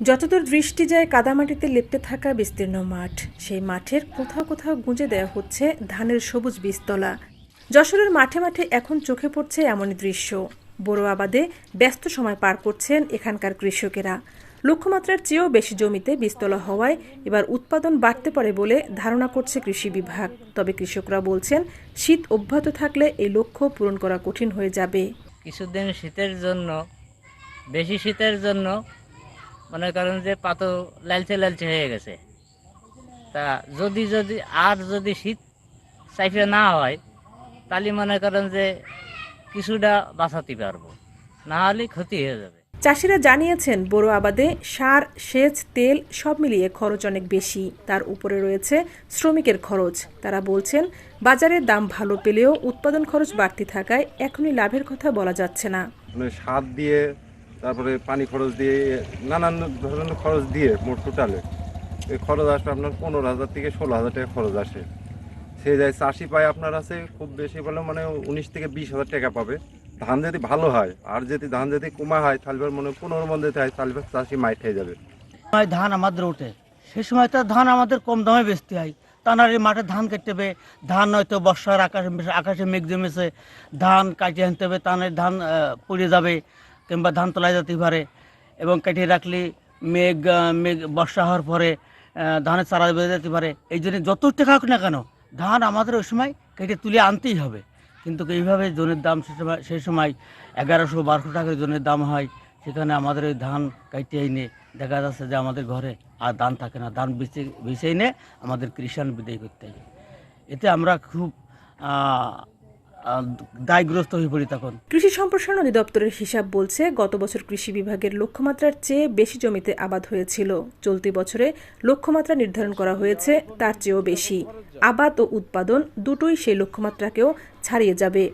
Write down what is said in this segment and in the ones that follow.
যতদূর দৃষ্টি যায় কাদামাটিতে লেপ্টে থাকা বিস্তীর্ণ মাঠ, সেই মাঠের কোথাও কোথাও গুঁজে দেওয়া হচ্ছে ধানের সবুজ বীজতলা। যশোরের মাঠে মাঠে এখন চোখে পড়ছে এমনই দৃশ্য। বড় আবাদে ব্যস্ত সময় পার করছেন এখানকার কৃষকেরা। লক্ষ্যমাত্রার চেয়েও বেশি জমিতে বীজতলা হওয়ায় এবার উৎপাদন বাড়তে পারে বলে ধারণা করছে কৃষি বিভাগ। তবে কৃষকরা বলছেন, শীত অব্যাহত থাকলে এই লক্ষ্য পূরণ করা কঠিন হয়ে যাবে। কিছুদিন শীতের জন্য, বেশি শীতের জন্য মনে করেন যে পাতো লালচে লালচে হয়ে গেছে। তা যদি যদি আর যদি শীত চাইফে না হয় তাহলে মনে করেন যে কিছুটা বাঁচাতে পারব। না হলে ক্ষতি হয়ে যাবে। চাষিরা জানিয়েছেন বড় আবাদে সার সেচ তেল সব মিলিয়ে খরচ অনেক বেশি। তার উপরে রয়েছে শ্রমিকের খরচ। তারা বলছেন বাজারে দাম ভালো পেলেও উৎপাদন খরচ বাড়তি থাকায় এখনই লাভের কথা বলা যাচ্ছে না। মানে সার দিয়ে তারপরে পানি খরচ দিয়ে, নানান ধরনের খরচ দিয়ে মোট টোটালে। এই খরচ আসবে আপনার পনেরো হাজার থেকে ষোলো হাজার টাকা খরচ আসে। সে যায় চাষি পায় আপনার আছে, খুব বেশি বলে মানে উনিশ থেকে বিশ হাজার টাকা পাবে। ধান যদি ভালো হয়, আর যদি ধান যদি কমা হয়, তাহলে মনে পনেরো মন দিতে হয়, তাহলে চাষি মাইট হয়ে যাবে। ধান আমাদের ওঠে সে সময় তো ধান আমাদের কম দামে বেচতে হয়। তা না এই মাঠে ধান কাটতে হবে ধান হয়তো বর্ষার আকাশে আকাশে মেঘ জমেছে, ধান কাটিয়ে আনতে হবে তা নয় ধান পড়ে যাবে। কিংবা ধান তোলা যেতে পারে এবং কাটিয়ে রাখলে মেঘ মেঘ, বর্ষা হওয়ার পরে ধানের চারা বেঁধে যেতে পারে এই জন্য যত টাকা হোক না কেন, ধান আমাদের ওই সময় কেটে তুলে আনতেই হবে। কিন্তু এইভাবে জনের দাম সেই সময় এগারোশো বারোশো টাকার জনের দাম হয়, সেখানে আমাদের ওই ধান কাটিয়ে এনে দেখা যাচ্ছে যে আমাদের ঘরে আর ধান থাকে না। ধান বেঁচে বেঁচে এনে আমাদের কৃষাণ বিদায় করতে হয়। এতে আমরা খুব দায়গ্রস্ত হয়ে পড়ি তখন। কৃষি সম্প্রসারণ অধিদপ্তরের হিসাব বলছে গত বছর কৃষি বিভাগের লক্ষ্যমাত্রার চেয়ে বেশি জমিতে আবাদ হয়েছিল। চলতি বছরে লক্ষ্যমাত্রা নির্ধারণ করা হয়েছে তার চেয়েও বেশি। আবাদ ও উৎপাদন দুটোই সেই লক্ষ্যমাত্রাকেও ছাড়িয়ে যাবে।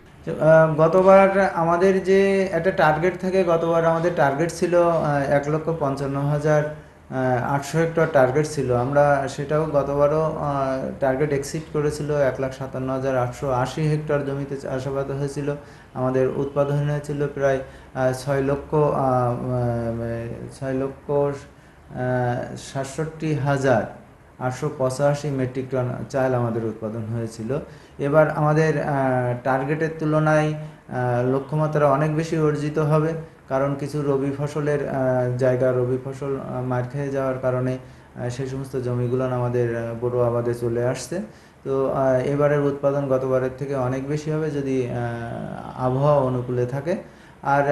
গতবার আমাদের যে একটা টার্গেট থাকে গতবার আমাদের টার্গেট ছিল এক লক্ষ পঞ্চান্ন হাজার আটশো হেক্টর টার্গেট ছিল। আমরা সেটাও গতবারও টার্গেট এক্সিড করেছিল। এক লাখ সাতান্ন হাজার আটশো আশি হেক্টর জমিতে চাষাবাদ হয়েছিল। আমাদের উৎপাদন হয়েছিল প্রায় ছয় লক্ষ ছয় লক্ষ সাতষট্টি হাজার আটশো পঁচাশি মেট্রিক টন চাল আমাদের উৎপাদন হয়েছিল। এবার আমাদের টার্গেটের তুলনায় লক্ষ্যমাত্রা অনেক বেশি অর্জিত হবে। কারণ কিছু রবি ফসলের জায়গা রবি ফসল মার খেয়ে যাওয়ার কারণে সেই সমস্ত জমিগুলো আমাদের বড় আবাদে চলে আসছে। তো এবারের উৎপাদন গতবারের থেকে অনেক বেশি হবে যদি আবহাওয়া অনুকূলে থাকে। আর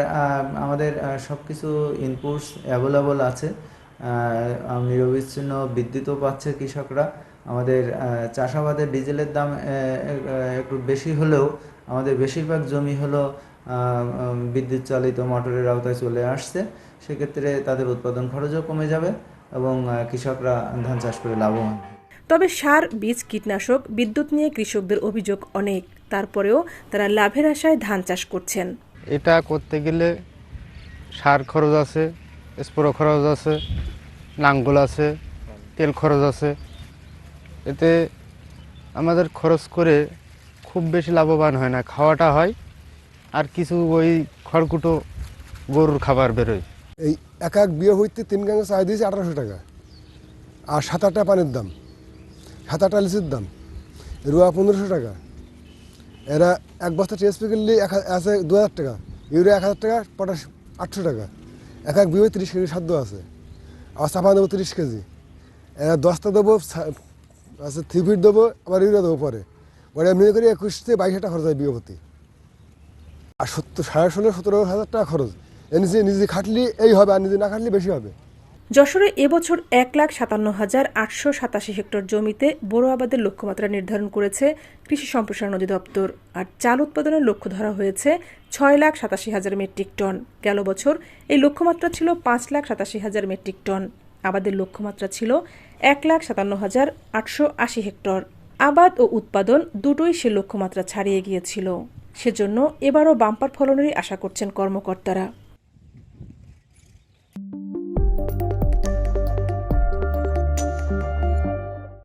আমাদের সব কিছু ইনপুটস অ্যাভেলেবল আছে। নিরবিচ্ছিন্ন বিদ্যুৎও পাচ্ছে কৃষকরা। আমাদের আহ, চাষাবাদের ডিজেলের দাম একটু বেশি হলেও আমাদের বেশিরভাগ জমি হলো বিদ্যুৎ চালিত মোটরের আওতায় চলে আসছে। সেক্ষেত্রে তাদের উৎপাদন খরচও কমে যাবে এবং কৃষকরা ধান চাষ করে লাভবান তবে সার বীজ কীটনাশক বিদ্যুৎ নিয়ে কৃষকদের অভিযোগ অনেক। তারপরেও তারা লাভের আশায় ধান চাষ করছেন। এটা করতে গেলে সার খরচ আছে স্প্রো খরচ আছে নাঙ্গল আছে তেল খরচ আছে। এতে আমাদের খরচ করে খুব বেশি লাভবান হয় না খাওয়াটা হয়। আর কিছু ওই খড়কুটো গরুর খাবার বেরোয়। এই এক এক বিয়ে হইতে তিন গাঙে চাই দিয়েছে আঠারোশো টাকা। আর সাত আটটা পানির দাম। সাত আটটা লিচির দাম। রুয়া পনেরোশো টাকা। এরা এক বস্তা টিএসপি কিনলে এক আছে দু হাজার টাকা। ইউরিয়া এক হাজার টাকা, পটাশ আটশো টাকা। এক এক বিয়ে তিরিশ কেজি খাদ্য আছে। আর চাপা দেবো তিরিশ কেজি। এরা দশটা দেবো আছে থ্রি ফিট দেবো, আবার ইউরিয়া দেবো পরে। পরে এমনি করে একুশ থেকে বাইশ হাজার টাকা খরচ হয় বিয়ে প্রতি আর সত্তর সাড়ে ষোলো, সতেরো হাজার টাকা খরচ। নিজে নিজে খাটলি, এই হবে, আর নিজে না খাটলে বেশি হবে। যশোরে এবছর এক লাখ সাতান্ন হাজার আটশো সাতাশি হেক্টর জমিতে বড় আবাদের লক্ষ্যমাত্রা নির্ধারণ করেছে কৃষি সম্প্রসারণ অধিদপ্তর। আর চাল উৎপাদনের লক্ষ্য ধরা হয়েছে ছয় লাখ সাতাশি হাজার মেট্রিক টন। গেল বছর এই লক্ষ্যমাত্রা ছিল পাঁচ লাখ সাতাশি হাজার মেট্রিক টন। আবাদের লক্ষ্যমাত্রা ছিল এক লাখ সাতান্ন হাজার আটশো আশি হেক্টর। আবাদ ও উৎপাদন দুটোই সে লক্ষ্যমাত্রা ছাড়িয়ে গিয়েছিল। সেজন্য এবারও বাম্পার ফলনেরই আশা করছেন কর্মকর্তারা।